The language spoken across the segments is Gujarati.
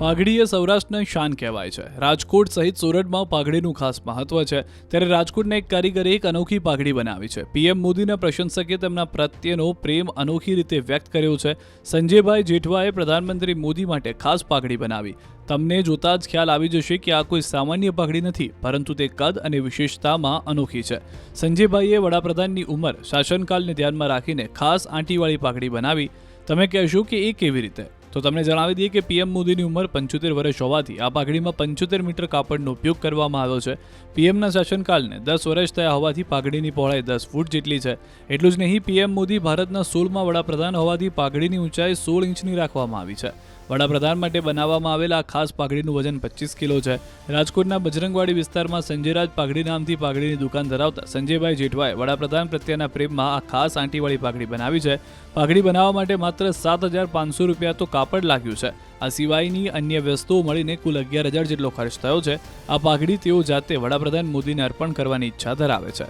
પાઘડી એ સૌરાષ્ટ્રની શાન કહેવાય છે. રાજકોટ સહિત સુરતમાં પાઘડીનું ખાસ મહત્વ છે. ત્યારે રાજકોટના એક કારીગરે એક અનોખી પાઘડી બનાવી છે. પીએમ મોદીના પ્રશંસકે તેમના પ્રત્યેનો પ્રેમ અનોખી રીતે વ્યક્ત કર્યો છે. સંજયભાઈ જેઠવાએ પ્રધાનમંત્રી મોદી માટે ખાસ પાઘડી બનાવી. તમને જોતા જ ખ્યાલ આવી જશે કે આ કોઈ સામાન્ય પાઘડી નથી, પરંતુ તે કદ અને વિશેષતામાં અનોખી છે. સંજયભાઈએ વડાપ્રધાનની ઉંમર શાસનકાલને ધ્યાનમાં રાખીને ખાસ આંટીવાળી પાઘડી બનાવી. તમે કહેશો કે એ કેવી રીતે? તો તમને જણાવી દઈએ કે પીએમ મોદીની ઉંમર પંચોતેર વર્ષ હોવાથી આ પાઘડીમાં પંચોતેર મીટર કાપડનો ઉપયોગ કરવામાં આવ્યો છે. પીએમના શાસનકાળને દસ વર્ષ થયા હોવાથી પાઘડીની પહોળાઈ દસ ફૂટ જેટલી છે. એટલું જ નહીં, પીએમ મોદી ભારતના સોળમાં વડાપ્રધાન હોવાથી પાઘડીની ઊંચાઈ સોળ ઇંચની રાખવામાં આવી છે. વડાપ્રધાન માટે બનાવવામાં આવેલા આ ખાસ પાઘડીનું વજન પચીસ કિલો છે. રાજકોટના બજરંગવાડી વિસ્તારમાં સંજયરાજ પાઘડી નામથી પાઘડીની દુકાન ધરાવતા સંજયભાઈ જેઠવાએ વડાપ્રધાન પ્રત્યેના પ્રેમમાં આ ખાસ આંટીવાળી પાઘડી બનાવી છે. પાઘડી બનાવવા માટે માત્ર સાત હજાર પાંચસો રૂપિયા તો કાપડ લાગ્યું છે. આ સિવાયની અન્ય વસ્તુઓ મળીને કુલ અગિયાર હજાર જેટલો ખર્ચ થયો છે. આ પાઘડી તેઓ જાતે વડાપ્રધાન મોદીને અર્પણ કરવાની ઈચ્છા ધરાવે છે.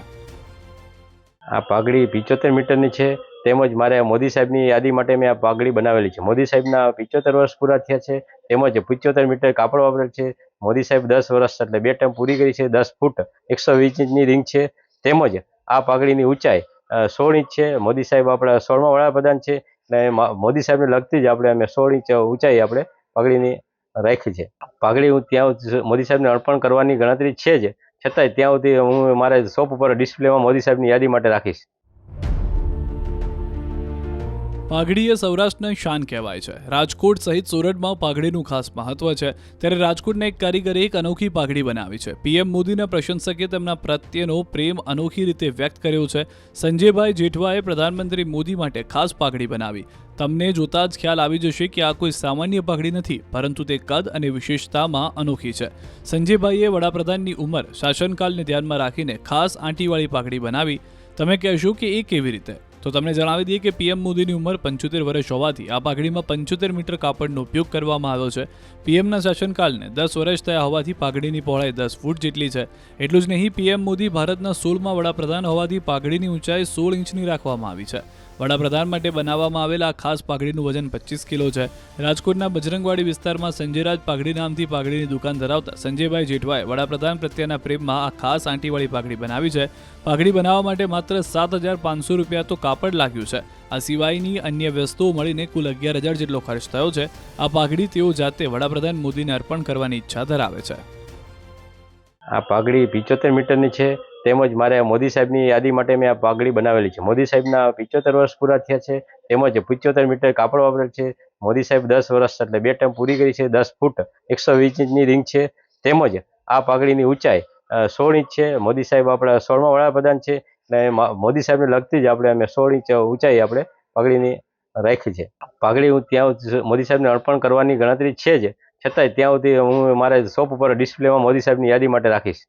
આ પાઘડી પિચોતેર મીટરની છે. તેમજ મારે મોદી સાહેબની યાદી માટે મેં આ પાઘડી બનાવેલી છે. મોદી સાહેબના પિચોતેર વર્ષ પૂરા થયા છે, તેમજ પિચોતેર મીટર કાપડ વાપરેલ છે. મોદી સાહેબ દસ વર્ષ એટલે બે ટાઈમ પૂરી કરી છે, દસ ફૂટ એકસો વીસ ઇંચની રિંગ છે. તેમજ આ પાઘડીની ઊંચાઈ સોળ ઇંચ છે. મોદી સાહેબ આપણા સોળમા વડાપ્રધાન છે. અને મોદી સાહેબને લગતી જ આપણે અમે સોળ ઇંચ ઊંચાઈ આપણે પાઘડીની રાખી છે. પાઘડી હું ત્યાં મોદી સાહેબને અર્પણ કરવાની ગણતરી છે જ. છતાંય ત્યાં સુધી હું મારે શોપ ઉપર ડિસ્પ્લેમાં મોદી સાહેબની યાદી માટે રાખીશ. પાઘડી એ સૌરાષ્ટ્રની શાન કહેવાય છે. રાજકોટ સહિત સુરતમાં પાઘડીનું ખાસ મહત્વ છે. ત્યારે રાજકોટના એક કારીગરે એક અનોખી પાઘડી બનાવી છે. પીએમ મોદીના પ્રશંસકે તેમના પ્રત્યેનો પ્રેમ અનોખી રીતે વ્યક્ત કર્યો છે. સંજયભાઈ જેઠવાએ પ્રધાનમંત્રી મોદી માટે ખાસ પાઘડી બનાવી. તમને જોતા જ ખ્યાલ આવી જશે કે આ કોઈ સામાન્ય પાઘડી નથી, પરંતુ તે કદ અને વિશેષતામાં અનોખી છે. સંજયભાઈએ વડાપ્રધાનની ઉંમર શાસનકાલને ધ્યાનમાં રાખીને ખાસ આંટીવાળી પાઘડી બનાવી. તમે કહેશો કે એ કેવી રીતે? તો તમને જણાવી દઈએ કે પીએમ મોદીની ઉંમર પંચોતેર વર્ષ હોવાથી આ પાઘડીમાં પંચોતેર મીટર કાપડનો ઉપયોગ કરવામાં આવ્યો છે. પીએમના શાસનકાળને દસ વર્ષ થયા હોવાથી પાઘડીની પહોળાઈ દસ ફૂટ જેટલી છે. એટલું જ નહીં, પીએમ મોદી ભારતના સોળમાં વડાપ્રધાન હોવાથી પાઘડીની ઊંચાઈ સોળ ઇંચની રાખવામાં આવી છે. વડાપ્રધાન માટે બનાવવામાં આવેલા આ ખાસ પાઘડીનું વજન પચીસ કિલો છે. રાજકોટના બજરંગવાડી વિસ્તારમાં સંજયરાજ પાઘડી નામથી પાઘડીની દુકાન ધરાવતા સંજયભાઈ જેઠવાએ વડાપ્રધાન પ્રત્યેના પ્રેમમાં આ ખાસ આંટીવાળી પાઘડી બનાવી છે. પાઘડી બનાવવા માટે માત્ર સાત હજાર પાંચસો રૂપિયા તો કાપડ લાગ્યું છે. આ સિવાયની અન્ય વસ્તુઓ મળીને કુલ અગિયાર હજાર જેટલો ખર્ચ થયો છે. આ પાઘડી તેઓ જાતે વડાપ્રધાન મોદીને અર્પણ કરવાની ઈચ્છા ધરાવે છે. આ પાઘડી પિચોતેર મીટરની છે. તેમજ મારે મોદી સાહેબની યાદી માટે મેં આ પાઘડી બનાવેલી છે. મોદી સાહેબના પિચોતેર વર્ષ પૂરા થયા છે, તેમજ પિચોતેર મીટર કાપડ વાપરેલ છે. મોદી સાહેબ દસ વર્ષ એટલે બે ટાઈમ પૂરી કરી છે, દસ ફૂટ એકસો વીસ ઇંચની રિંગ છે. તેમજ આ પાઘડીની ઊંચાઈ સોળ ઇંચ છે. મોદી સાહેબ આપણા સોળમા વડાપ્રધાન છે. અને મોદી સાહેબને લગતી જ આપણે અમે સોળ ઇંચ ઊંચાઈ આપણે પાઘડીની રાખી છે. પાઘડી હું ત્યાં મોદી સાહેબને અર્પણ કરવાની ગણતરી છે જ. છતાંય ત્યાં સુધી હું મારે શોપ ઉપર ડિસ્પ્લેમાં મોદી સાહેબની યાદી માટે રાખીશ.